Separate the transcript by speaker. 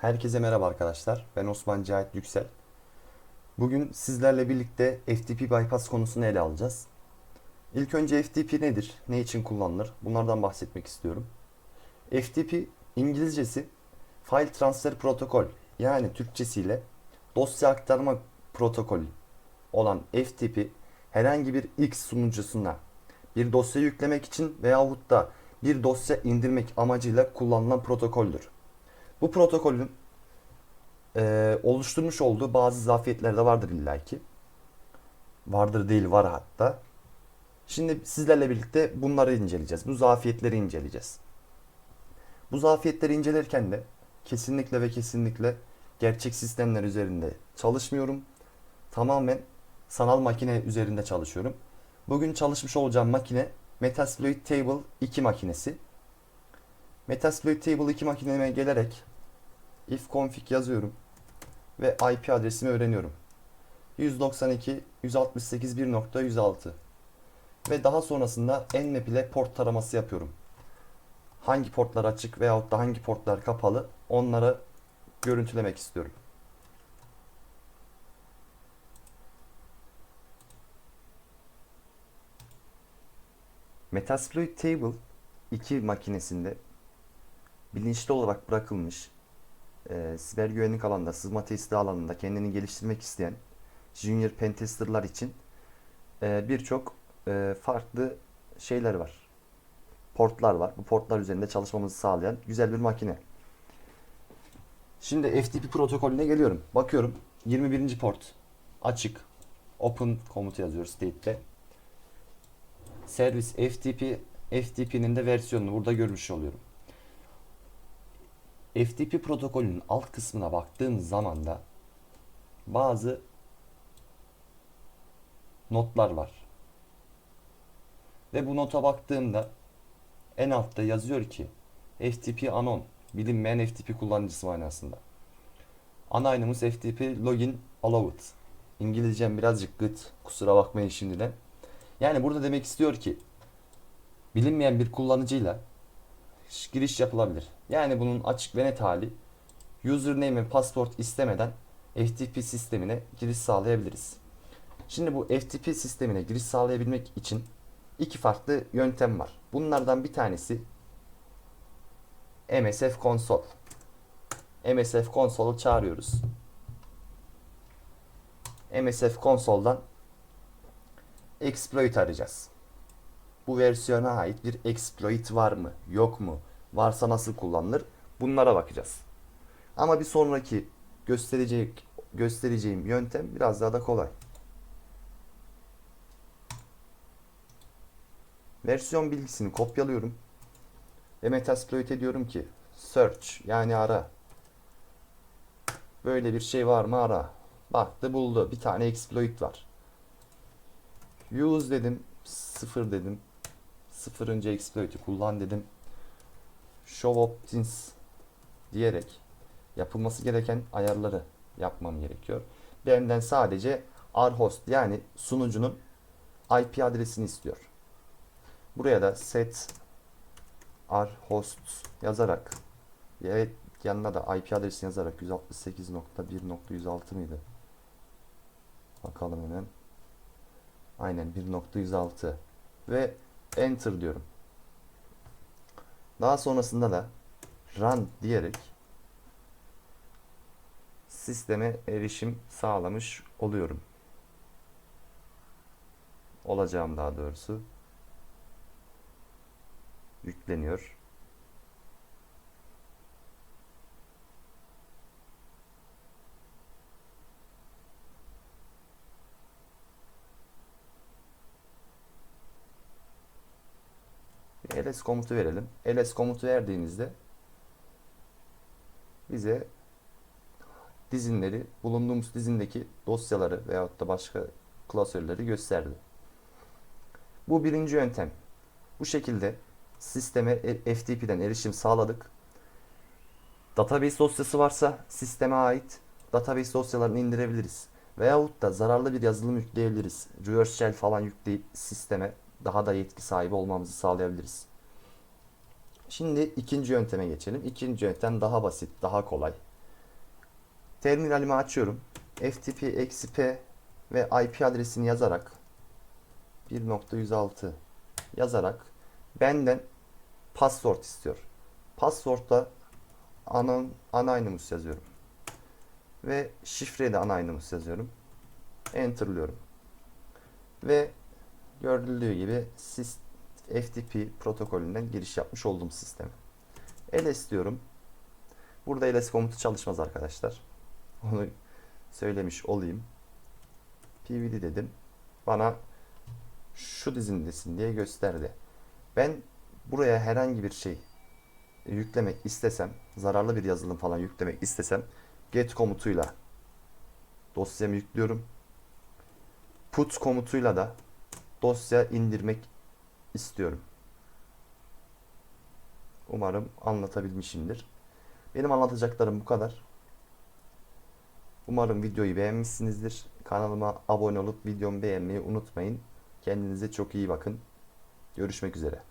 Speaker 1: Herkese merhaba arkadaşlar. Ben Osman Cahit Yüksel. Bugün sizlerle birlikte FTP bypass konusunu ele alacağız. İlk önce FTP nedir? Ne için kullanılır? Bunlardan bahsetmek istiyorum. FTP İngilizcesi File Transfer Protocol yani Türkçesiyle dosya aktarma protokolü olan FTP herhangi bir X sunucusuna bir dosya yüklemek için veyahut da bir dosya indirmek amacıyla kullanılan protokoldür. Bu protokolün e, oluşturmuş olduğu bazı zafiyetler de vardır illaki. Vardır değil var hatta. Şimdi sizlerle birlikte bunları inceleyeceğiz. Bu zafiyetleri inceleyeceğiz. Bu zafiyetleri incelerken de kesinlikle ve kesinlikle gerçek sistemler üzerinde çalışmıyorum. Tamamen sanal makine üzerinde çalışıyorum. Bugün çalışmış olacağım makine Metasploit Table 2 makinesi. Metasploit Table 2 makineme gelerek if config yazıyorum ve IP adresimi öğreniyorum. 192.168.1.106 ve daha sonrasında Nmap ile port taraması yapıyorum. Hangi portlar açık veyahut da hangi portlar kapalı onları görüntülemek istiyorum. Metasploit Table 2 makinesinde bilinçli olarak bırakılmış e, siber güvenlik alanında, sızma testi alanında kendini geliştirmek isteyen junior pentesterlar için e, birçok e, farklı şeyler var. Portlar var. Bu portlar üzerinde çalışmamızı sağlayan güzel bir makine. Şimdi FTP protokolüne geliyorum. Bakıyorum 21. port açık. Open komutu yazıyoruz state'te. Servis FTP FTP'nin de versiyonunu burada görmüş oluyorum. FTP protokolünün alt kısmına baktığım zaman da bazı notlar var. Ve bu nota baktığımda en altta yazıyor ki FTP anon bilinmeyen FTP kullanıcısı manasında. Ana aynımız FTP login allowed. İngilizcem birazcık gıt. Kusura bakmayın şimdiden. Yani burada demek istiyor ki bilinmeyen bir kullanıcıyla giriş yapılabilir. Yani bunun açık ve net hali username ve password istemeden FTP sistemine giriş sağlayabiliriz. Şimdi bu FTP sistemine giriş sağlayabilmek için iki farklı yöntem var. Bunlardan bir tanesi MSF Console. MSF Console'u çağırıyoruz. MSF Console'dan exploit arayacağız. Bu versiyona ait bir exploit var mı? Yok mu? Varsa nasıl kullanılır? Bunlara bakacağız. Ama bir sonraki gösterecek göstereceğim yöntem biraz daha da kolay. Versiyon bilgisini kopyalıyorum ve Metasploit'e diyorum ki search yani ara. Böyle bir şey var mı ara. Baktı buldu. Bir tane exploit var. Use dedim. Sıfır dedim. Sıfırıncı exploit'i kullan dedim. Show options diyerek yapılması gereken ayarları yapmam gerekiyor. Benden sadece rhost yani sunucunun IP adresini istiyor. Buraya da set rhost yazarak ve yanına da IP adresini yazarak 168.1.106 mıydı? Bakalım hemen. Aynen 1.106 ve enter diyorum. Daha sonrasında da run diyerek sisteme erişim sağlamış oluyorum. Olacağım daha doğrusu. Yükleniyor. Ls komutu verelim. ls komutu verdiğimizde bize dizinleri, bulunduğumuz dizindeki dosyaları veyahut da başka klasörleri gösterdi. Bu birinci yöntem. Bu şekilde sisteme e- FTP'den erişim sağladık. Database dosyası varsa sisteme ait database dosyalarını indirebiliriz. Veyahut da zararlı bir yazılım yükleyebiliriz. Reverse shell falan yükleyip sisteme daha da yetki sahibi olmamızı sağlayabiliriz. Şimdi ikinci yönteme geçelim. İkinci yöntem daha basit, daha kolay. Terminalimi açıyorum. ftp-p ve IP adresini yazarak 1.106 yazarak benden password istiyor. Password'da ana, anonymous yazıyorum. Ve şifreyi de anonymous yazıyorum. Enter'lıyorum. Ve gördüğü gibi sis- FTP protokolünden giriş yapmış oldum sisteme. ls diyorum. Burada ls komutu çalışmaz arkadaşlar. Onu söylemiş olayım. pvd dedim. Bana şu dizindesin diye gösterdi. Ben buraya herhangi bir şey yüklemek istesem, zararlı bir yazılım falan yüklemek istesem get komutuyla dosyamı yüklüyorum. Put komutuyla da dosya indirmek istiyorum. Umarım anlatabilmişimdir. Benim anlatacaklarım bu kadar. Umarım videoyu beğenmişsinizdir. Kanalıma abone olup videomu beğenmeyi unutmayın. Kendinize çok iyi bakın. Görüşmek üzere.